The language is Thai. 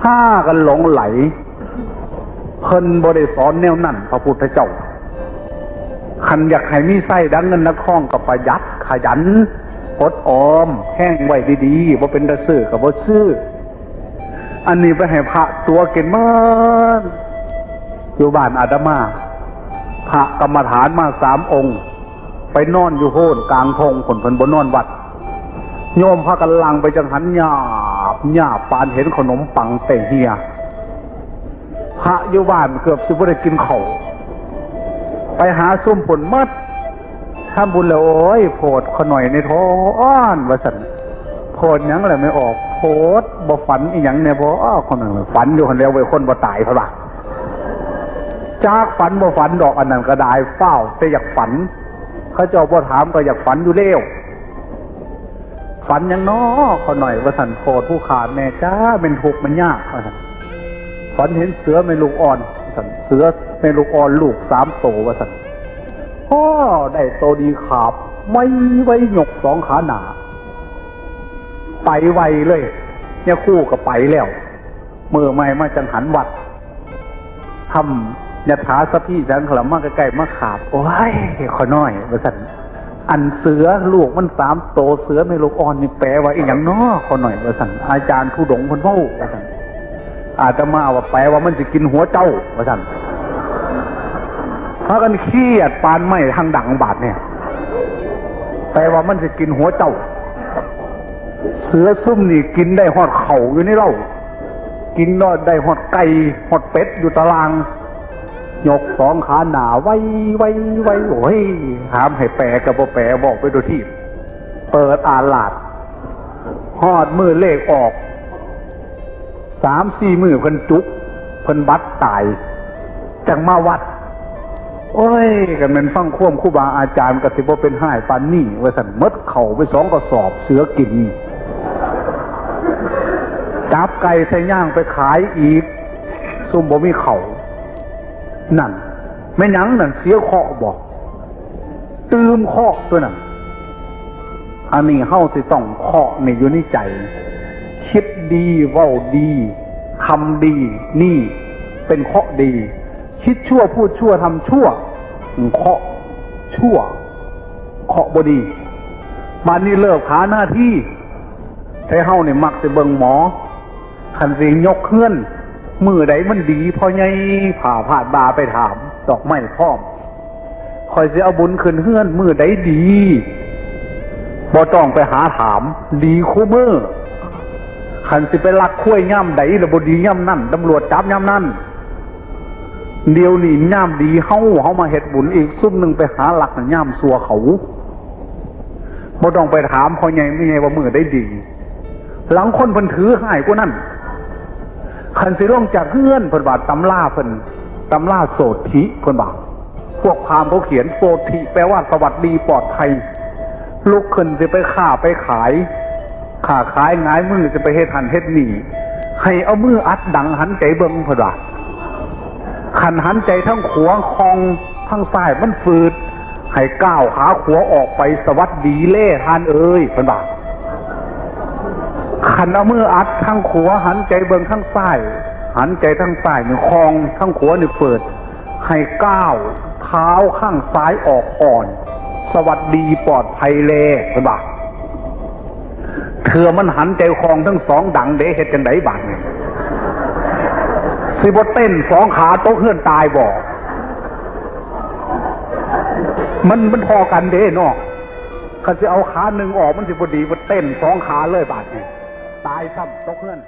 ผ้ากันหลงไหล เพิ่นบริสอนแนวนั่นพระพุทธเจ้าคันอยากให้มีไส้ดังเงินนักข้องกับประหยัดขยันอดออมแห้งไว้ดีๆว่าเป็นตะซื้อกับว่าซื้อ อันนี้ไปให้พระตัวเก่งมากอยู่บ้านอาดามา พระกรรมฐานมาสามองค์ ไปนอนอยู่โหนกลางทงผลเพิ่นบนนอนวัด โยมพระกันลังไปจังหันหยา หยาปานเห็นขนมปังเตเฮียพระอยู่บ้านเกือบสิบ่ได้กินเขาวไปหาซุ่มผลมัดทำบุญแล้วโอ้ยโพดขหน่อยในท้อนวสันโพดยังอะไรไม่ออกโพดบ่ฝันอีหยังเนี่ยพออ้อคนหนึ่งฝันอยู่คนเดียวไว้คนบ่ตายเพราะว่าจากฝันบ่ฝันดอกอันนั้นก็ได้เฝ้าแต่อยากฝัน เขาเจ้าบ่ถามก็อยากฝันอยู่เร็ว ฝันยังน้อเขาหน่อยว่าสันโพดผู้ขาดแม่จ้าเป็นทุกข์มันยากว่าฝันเห็นเสือไม่ลูกอ่อนสันเสือไม่ลูกอ่อนลูกสามโตวะสันพ่อได้โตดีขาบ ไม่ไว้หยกสองขาหนา ไปไวเลยเนี่ยคู่กับไปแล้วเมื่อไม่มาจังหันวัดทำยถาสพี่จังขลำมากใกล้ๆมาขาบ โอ้ยขอน้อยวะสัน อันเสือลูกมันสามโตเสือไม่ลูกอ่อนนี่แปลว่าอีกอย่างน้อขอหน่อยวะสันอาจารย์ผู้ดงเพันเว้าวะสันอาตมาว่าแปลว่ามันจะกินหัวเจ้าว่าสั่นพรากันเครียดปานไม่ทางดังบาดเนี่ยแปลว่ามันจะกินหัวเจ้า เสือซุ่มนี่กินได้หอดเข่าอยู่ในเล่ากินนอดได้หอดไก่หอดเป็ดอยู่ตาราง ยกสองขาหนาไว้ไว้ไว้โอ้ยถามให้แปลกับบ่แปลบอกไปดูที่เปิดอ่าลาดหอดมือเลขออกสามสี่มือเพิ่นจุกเพิ่นบัดตายจังมาวัด โอ้ย กันเป็นฟังควมคู่บาอาจารย์กสิบเป็นห้ายปานนี่ไว้สันมดเข่าไปสองกระสอบเสือกินจับไก่ใส่ย่างไปขายอีกซุ่มบ่มีเข่า นั่นไม่หยังนั่นเสียเคาะบอกตืมเคาะตัวนั่นอันนี้เฮาสิต้องเคาะในอยู่ในใจ คิดดีเว้าดีทำดี นี่ เป็นเคาะดี คิดชั่วพูดชั่วทำชั่วเคาะชั่วเคาะบดีมานี่เลิกหาหน้าที่ไทเฮาเนี่ยมักจะเบิงหมอขันสิยกเคลื่อน มือใดมันดีพอไงผ่าผ่าดบาไปถาม ดอกไม้พร้อมคอยสิเอาบุญขึ้นเฮือน มือใดดีบ่ต้องไปหาถาม ดีคู่มือขันสิไปลักคุ้ยย่ำใดระบดีย่ำนั่นตำรวจจับย่ำนั่นเดียวนี่ย่ำดีเฮาเฮามาเห็ดบุญอีกซุ่มหนึ่งไปหาหลักย่ำสัวเขาบ่ต้องไปถามพอไงไม่ไงว่ามือได้ดี หลังคนพิ่นถือหายกว่านั่น ขันสิร่องจากเงื่อนเพิ่นบาดตำล่าเพิ่นตำล่าโสธิเพิ่นบาดพวกพามเขาเขียนโสธิแปลว่าสวัสดีปลอดภัยลุกขึ้นสิไปฆ่าไปขายขาขายงายมือจะไปเฮ็ดหันเฮ็ดหนีให้เอามืออัดดังหันใจเบิ้งพอดาขันหันใจทั้งขวาคองทั้งซ้ายมันฝืดให้ก้าวขาขวาออกไปสวัสดีเล่ทานเอ้ยพอดา ขันเอามืออัดทั้งขวาหันใจเบิงทั้งซ้าย หันใจทั้งซ้ายนี่คองทั้งขวานี่เปิด ให้ก้าวเท้าข้างซ้ายออกอ่อน สวัสดีปลอดภัยเล่พอดาเถื่อมันหันใจคลองทั้งสองดังเดเฮ็ดจังไดบัดนี่สิบเต้นสองขาโต๊ะเพื่อนตายบ่มันมันพอกันเด้เนาะเขาจะเอาขาหนึ่งออกมันสิบดีมันเต้นสองขาเลยบาดนี่ ตายซ้ำตกเพื่อน